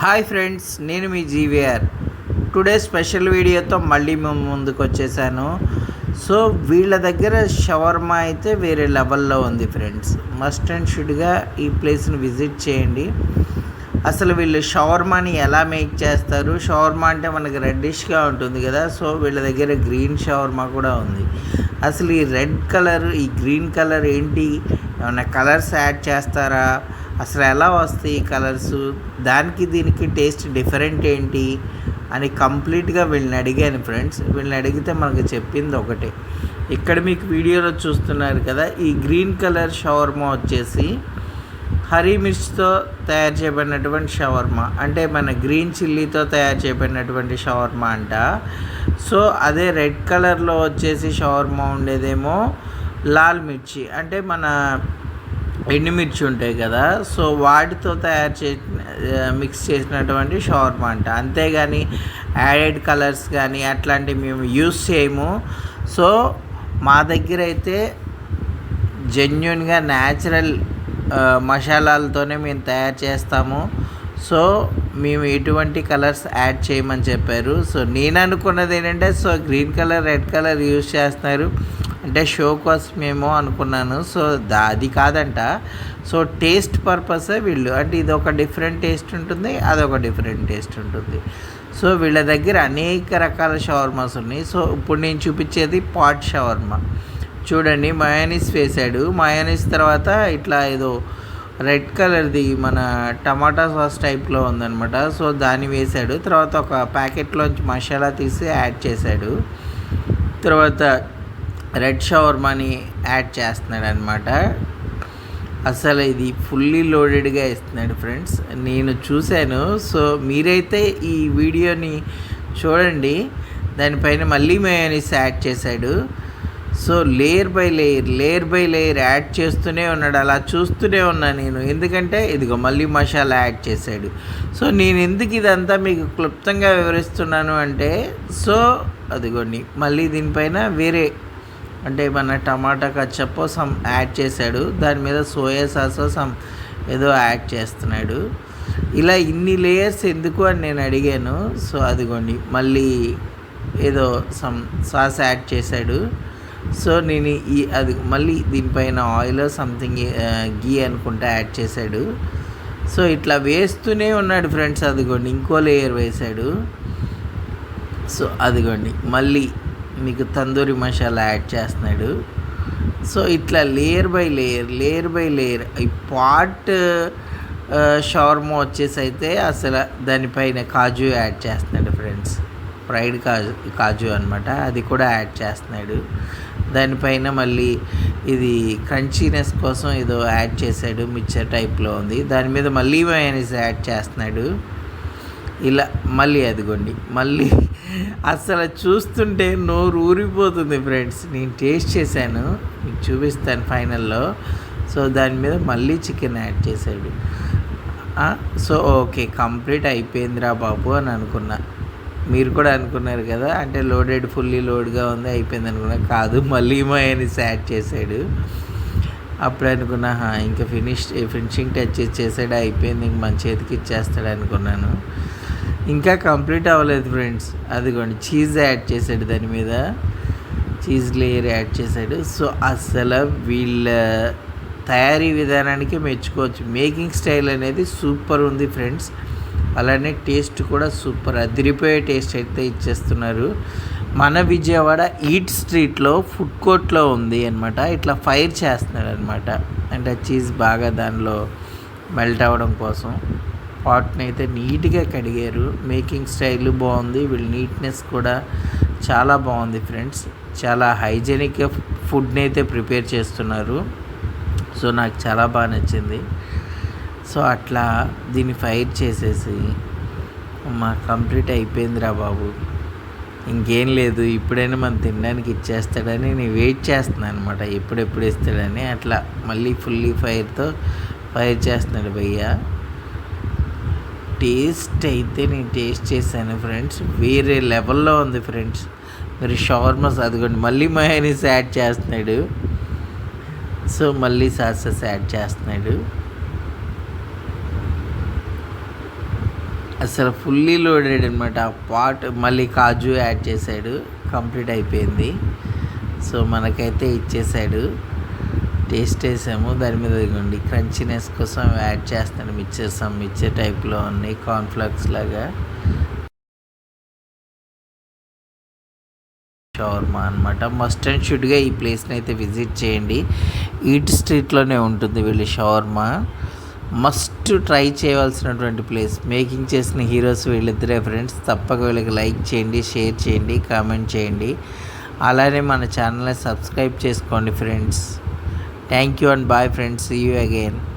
Hi friends నేను మీ GVR. Today special వీడియోతో మళ్ళీ మేము ముందుకు వచ్చేసాను సో వీళ్ళ దగ్గర షవర్మా అయితే వేరే లెవెల్లో ఉంది ఫ్రెండ్స్. మస్ట్ అండ్ షుడ్గా ఈ ప్లేస్ని విజిట్ చేయండి. అసలు వీళ్ళు షవర్మాని ఎలా మేక్ చేస్తారు? షవర్మా అంటే మనకి రెడ్డిష్గా ఉంటుంది కదా సో వీళ్ళ దగ్గర గ్రీన్ షవర్మా కూడా ఉంది. అసలు ఈ రెడ్ కలర్ ఈ గ్రీన్ కలర్ ఏంటి? ఏమైనా కలర్స్ యాడ్ చేస్తారా? అసలు ఎలా వస్తాయి ఈ కలర్స్? దానికి దీనికి టేస్ట్ డిఫరెంట్ ఏంటి? అని కంప్లీట్గా వీళ్ళని అడిగాను ఫ్రెండ్స్. వీళ్ళని అడిగితే మనకు చెప్పింది ఒకటే. ఇక్కడ మీకు వీడియోలో చూస్తున్నారు కదా ఈ గ్రీన్ కలర్ షవర్మా వచ్చేసి హరీ మిర్చ్తో తయారు చేయబడినటువంటి షవర్మా. అంటే మన గ్రీన్ చిల్లీతో తయారు చేయబడినటువంటి షవర్మా అంట. సో అదే రెడ్ కలర్లో వచ్చేసి షవర్మా ఉండేదేమో లాల్ మిర్చి. అంటే మన ఎండుమిర్చి ఉంటాయి కదా సో వాటితో తయారు చే మిక్స్ చేసినటువంటి షవర్మా అంట. అంతేగాని యాడెడ్ కలర్స్ కానీ అట్లాంటివి మేము యూస్ చేయము. సో మా దగ్గర అయితే జెన్యున్గా న్యాచురల్ మసాలాలతోనే మేము తయారు చేస్తాము. సో మేము ఎటువంటి కలర్స్ యాడ్ చేయమని చెప్పారు. సో నేను అనుకున్నది ఏంటంటే so green colour red colour use చేస్తున్నారు. అంటే షో కోసమేమో అనుకున్నాను. సో దా అది కాదంట. సో టేస్ట్ పర్పసే వీళ్ళు. అంటే ఇది ఒక డిఫరెంట్ టేస్ట్ ఉంటుంది అదొక డిఫరెంట్ టేస్ట్ ఉంటుంది. సో వీళ్ళ దగ్గర అనేక రకాల షవర్మాస్ ఉన్నాయి. సో ఇప్పుడు నేను చూపించేది పాట్ షవర్మా. చూడండి మయోనీస్ వేసాడు మయోనీస్ తర్వాత ఇట్లా ఏదో రెడ్ కలర్ది మన టమాటా సాస్ టైప్లో ఉందనమాట సో దాన్ని వేసాడు తర్వాత ఒక ప్యాకెట్లోంచి మసాలా తీసి యాడ్ చేశాడు. తర్వాత రెడ్ షవర్మాని యాడ్ చేస్తున్నాడు అనమాట అసలు ఇది ఫుల్లీ లోడెడ్గా ఇస్తున్నాడు ఫ్రెండ్స్. నేను చూశాను. సో మీరైతే ఈ వీడియోని చూడండి. దానిపైన మళ్ళీ మయోనీస్ యాడ్ చేశాడు. So layer by layer layer by layer add చేస్తూనే ఉన్నాడు. అలా చూస్తూనే ఉన్నా నేను. ఎందుకంటే ఇదిగో మళ్ళీ మసాలా యాడ్ చేశాడు. సో నేను ఎందుకు ఇదంతా మీకు క్లుప్తంగా వివరిస్తున్నాను అంటే సో అదిగోండి. మళ్ళీ దీనిపైన వేరే అంటే మన టమాటా కచ్చప్పో సమ్ యాడ్ చేశాడు. దాని మీద సోయా సాస్ సమ్ ఏదో యాడ్ చేస్తున్నాడు. ఇలా ఇన్ని లేయర్స్ ఎందుకు అని నేను అడిగాను. సో అదిగోండి మళ్ళీ ఏదో సమ్ సాస్ యాడ్ చేశాడు. సో నేను ఈ అది మళ్ళీ దీనిపైన ఆయిల్ సంథింగ్ గీ అనుకుంటా యాడ్ చేశాడు. సో ఇట్లా వేస్తూనే ఉన్నాడు ఫ్రెండ్స్ అదిగోండి ఇంకో లేయర్ వేశాడు. సో అదిగోండి మళ్ళీ మీకు తందూరి మసాలా యాడ్ చేస్తున్నాడు. సో ఇట్లా layer by layer layer by layer ఈ పాట్ షవర్మో వచ్చేసి అయితే అసలు దానిపైన కాజు యాడ్ చేస్తున్నాడు ఫ్రెండ్స్ ఫ్రైడ్ కాజు కాజు అనమాట అది కూడా యాడ్ చేస్తున్నాడు. దానిపైన మళ్ళీ ఇది క్రంచీనెస్ కోసం ఏదో యాడ్ చేశాడు మిక్చర్ టైప్లో ఉంది. దాని మీద మళ్ళీ మయోనీస్ యాడ్ చేస్తున్నాడు. ఇలా మళ్ళీ అదిగోండి మళ్ళీ అసలు చూస్తుంటే నోరు ఊరిపోతుంది ఫ్రెండ్స్. నేను టేస్ట్ చేశాను మీకు చూపిస్తాను ఫైనల్లో. సో దాని మీద మళ్ళీ చికెన్ యాడ్ చేశాడు సో ఓకే కంప్లీట్ అయిపోయిందిరా బాబు అని అనుకున్నా. మీరు కూడా అనుకున్నారు కదా అంటే లోడెడ్ ఫుల్లీ లోడ్గా ఉంది అయిపోయింది అనుకున్నా. కాదు మళ్ళీ మయోనీస్ యాడ్ చేశాడు. అప్పుడు అనుకున్నా ఇంకా ఫినిష్ ఫినిషింగ్ టచ్ చేసాడు అయిపోయింది ఇంక మన చేతికి ఇచ్చేస్తాడు అనుకున్నాను. ఇంకా కంప్లీట్ అవ్వలేదు ఫ్రెండ్స్ అదిగోండి చీజ్ యాడ్ చేశాడు దాని మీద. చీజ్ లేయర్ యాడ్ చేశాడు సో అసలు వీళ్ళ తయారీ విధానానికి మెచ్చుకోవచ్చు. మేకింగ్ స్టైల్ అనేది సూపర్ ఉంది ఫ్రెండ్స్ అలానే టేస్ట్ కూడా సూపర్ అదిరిపోయే టేస్ట్ అయితే ఇచ్చేస్తున్నారు. మన విజయవాడ ఈట్ స్ట్రీట్లో ఫుడ్ కోర్ట్లో ఉంది అనమాట ఇట్లా ఫైర్ చేస్తున్నాడు అనమాట అంటే చీజ్ బాగా దానిలో మెల్ట్ అవ్వడం కోసం. పాట్ని అయితే నీట్గా కడిగారు. మేకింగ్ స్టైల్ బాగుంది వీళ్ళ నీట్నెస్ కూడా చాలా బాగుంది ఫ్రెండ్స్. చాలా హైజెనిక్గా ఫుడ్ని అయితే ప్రిపేర్ చేస్తున్నారు. సో నాకు చాలా బాగా నచ్చింది. సో అట్లా దీన్ని ఫైర్ చేసేసి మా కంప్లీట్ అయిపోయిందిరా బాబు. ఇంకేం లేదు. ఇప్పుడైనా మనం తినడానికి ఇచ్చేస్తాడని నేను వెయిట్ చేస్తున్నాను అనమాట ఎప్పుడెప్పుడు ఇస్తాడని అట్లా మళ్ళీ ఫుల్లీ ఫైర్తో ఫైర్ చేస్తున్నాడు భయ్య. టేస్ట్ అయితే నేను టేస్ట్ చేశాను ఫ్రెండ్స్ వేరే లెవెల్లో ఉంది ఫ్రెండ్స్ మీరు షవర్మస్ అదిగోండి మళ్ళీ మయోనీస్ యాడ్ చేస్తున్నాడు. సో మళ్ళీ సాసెస్ యాడ్ చేస్తున్నాడు. అసలు ఫుల్లీ లోడెడ్ అనమాట పాట్ మళ్ళీ కాజు యాడ్ చేశాడు. కంప్లీట్ అయిపోయింది. సో మనకైతే ఇచ్చేసాడు టేస్ట్ వేసాము దాని మీద ఇదిగోండి క్రంచినెస్ కోసం యాడ్ చేస్తాను. మిక్చర్స్ మిక్చర్ టైప్లో ఉన్నాయి కార్న్ఫ్లక్స్ లాగా. షవర్మా అనమాట మస్ట్ అండ్ షుడ్గా ఈ ప్లేస్ని అయితే విజిట్ చేయండి. ఈట్ స్ట్రీట్లోనే ఉంటుంది వీళ్ళు షవర్మా. మస్ట్ ట్రై చేయవలసినటువంటి ప్లేస్. మేకింగ్ చేసిన హీరోస్ వీళ్ళిద్దరే ఫ్రెండ్స్. తప్పక వీళ్ళకి లైక్ చేయండి షేర్ చేయండి కామెంట్ చేయండి. అలానే మన ఛానల్ని సబ్స్క్రైబ్ చేసుకోండి friends. Thank you and bye friends. See you again.